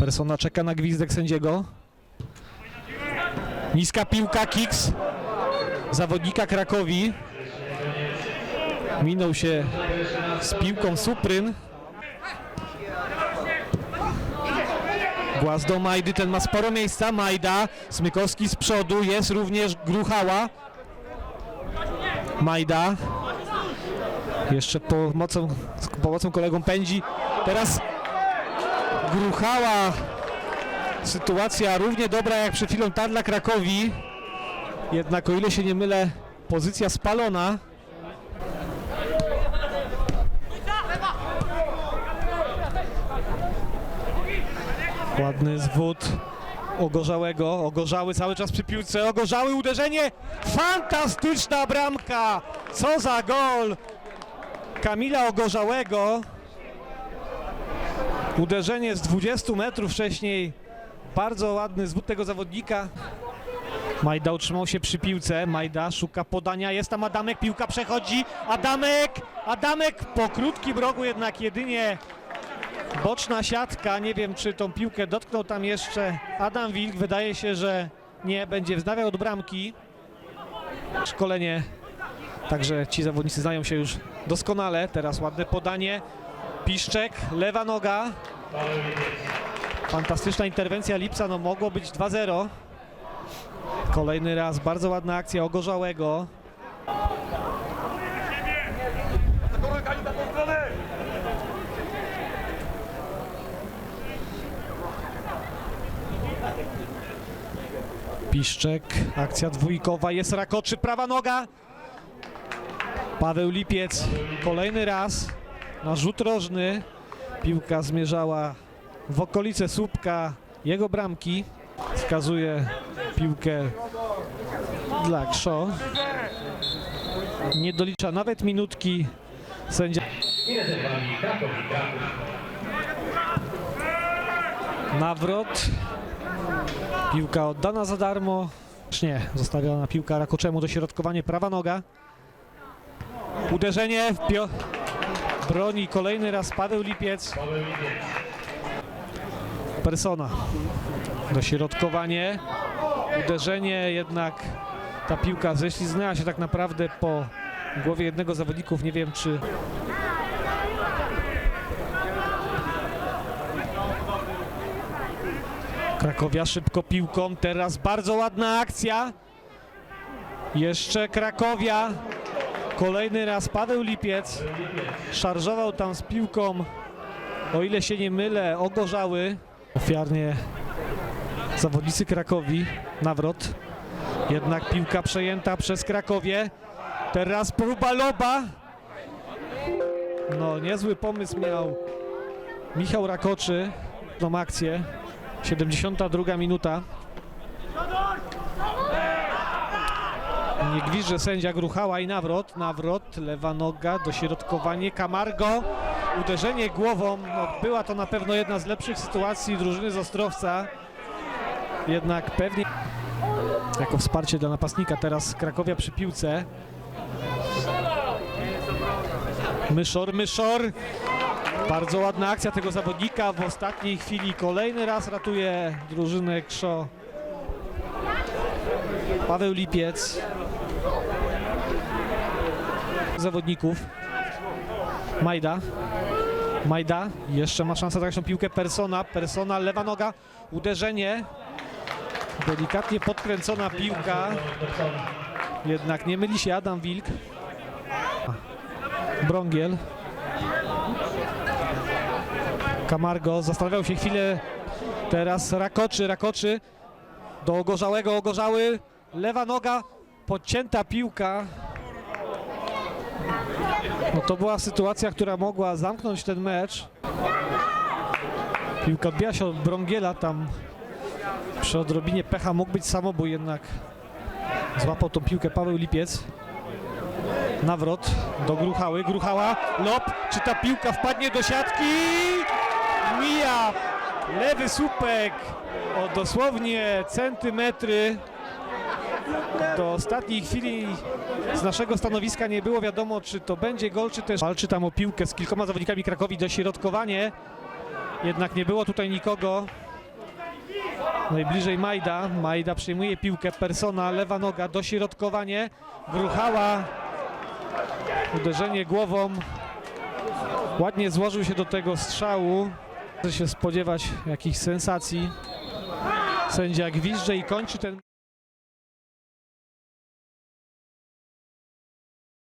Persona czeka na gwizdek sędziego. Niska piłka, kiks zawodnika Krakowi. Minął się z piłką Supryn. Głaz do Majdy, ten ma sporo miejsca. Majda, Smykowski z przodu, jest również Gruchała. Majda. Jeszcze pomocą, pomocą kolegą pędzi. Teraz Gruchała. Sytuacja równie dobra jak przed chwilą ta dla Krakowi. Jednak o ile się nie mylę, pozycja spalona. Ładny zwód Ogorzałego. Ogorzały cały czas przy piłce. Ogorzały uderzenie. Fantastyczna bramka. Co za gol. Kamila Ogorzałego. Uderzenie z 20 metrów wcześniej. Bardzo ładny zwód tego zawodnika. Majda utrzymał się przy piłce. Majda szuka podania. Jest tam Adamek. Piłka przechodzi. Adamek! Adamek po krótkim rogu jednak jedynie boczna siatka. Nie wiem, czy tą piłkę dotknął tam jeszcze Adam Wilk. Wydaje się, że nie. Będzie wznawiał od bramki. Szkolenie. Także ci zawodnicy znają się już doskonale. Teraz ładne podanie. Piszczek, lewa noga. Fantastyczna interwencja Lipsa, no mogło być 2-0. Kolejny raz, bardzo ładna akcja Ogorzałego. Piszczek, akcja dwójkowa, jest Rakoczy, prawa noga. Paweł Lipiec, kolejny raz na rzut rożny. Piłka zmierzała w okolice słupka jego bramki. Wskazuje piłkę dla Krzo. Nie dolicza nawet minutki sędzia. Nawrot. Piłka oddana za darmo. Nie, zostawiona piłka Rakoczemu, dośrodkowanie prawa noga. Uderzenie w pio... broni kolejny raz Paweł Lipiec. Persona. Dośrodkowanie. Uderzenie jednak ta piłka ześliznęła się tak naprawdę po głowie jednego z zawodników. Nie wiem czy Krakowia szybko piłką. Teraz bardzo ładna akcja. Jeszcze Krakowia. Kolejny raz Paweł Lipiec. Szarżował tam z piłką. O ile się nie mylę, ogorzały. Ofiarnie zawodnicy Krakowi. Nawrot. Jednak piłka przejęta przez Krakowie. Teraz próba loba. No, niezły pomysł miał Michał Rakoczy. Tą akcję. 72 minuta. Nie gwizdże sędzia Gruchała i nawrot. Nawrot, lewa noga, dośrodkowanie. Camargo, uderzenie głową. No, była to na pewno jedna z lepszych sytuacji drużyny z Ostrowca. Jednak pewnie jako wsparcie dla napastnika teraz Krakowia przy piłce. Myszor, Myszor. Bardzo ładna akcja tego zawodnika w ostatniej chwili. Kolejny raz ratuje drużynę Krzo. Paweł Lipiec. Zawodników. Majda. Majda. Jeszcze ma szansę zagrać tą piłkę. Persona. Persona. Lewa noga. Uderzenie. Delikatnie podkręcona piłka. Jednak nie myli się Adam Wilk. Brągiel. Camargo zastanawiał się chwilę. Teraz Rakoczy, Rakoczy do Ogorzałego, Ogorzały. Lewa noga, podcięta piłka. No to była sytuacja, która mogła zamknąć ten mecz. Piłka odbija się od Brągiela tam. Przy odrobinie pecha mógł być samobój, jednak złapał tą piłkę Paweł Lipiec. Nawrot do Gruchały, Gruchała, lob, czy ta piłka wpadnie do siatki? Mija lewy słupek o dosłownie centymetry. Do ostatniej chwili z naszego stanowiska nie było wiadomo, czy to będzie gol, czy też walczy tam o piłkę z kilkoma zawodnikami Krakowi dośrodkowanie. Jednak nie było tutaj nikogo. Najbliżej Majda. Majda przyjmuje piłkę. Persona, lewa noga, dośrodkowanie. Gruchała. Uderzenie głową. Ładnie złożył się do tego strzału. Może się spodziewać jakichś sensacji. Sędzia gwizdże i kończy ten...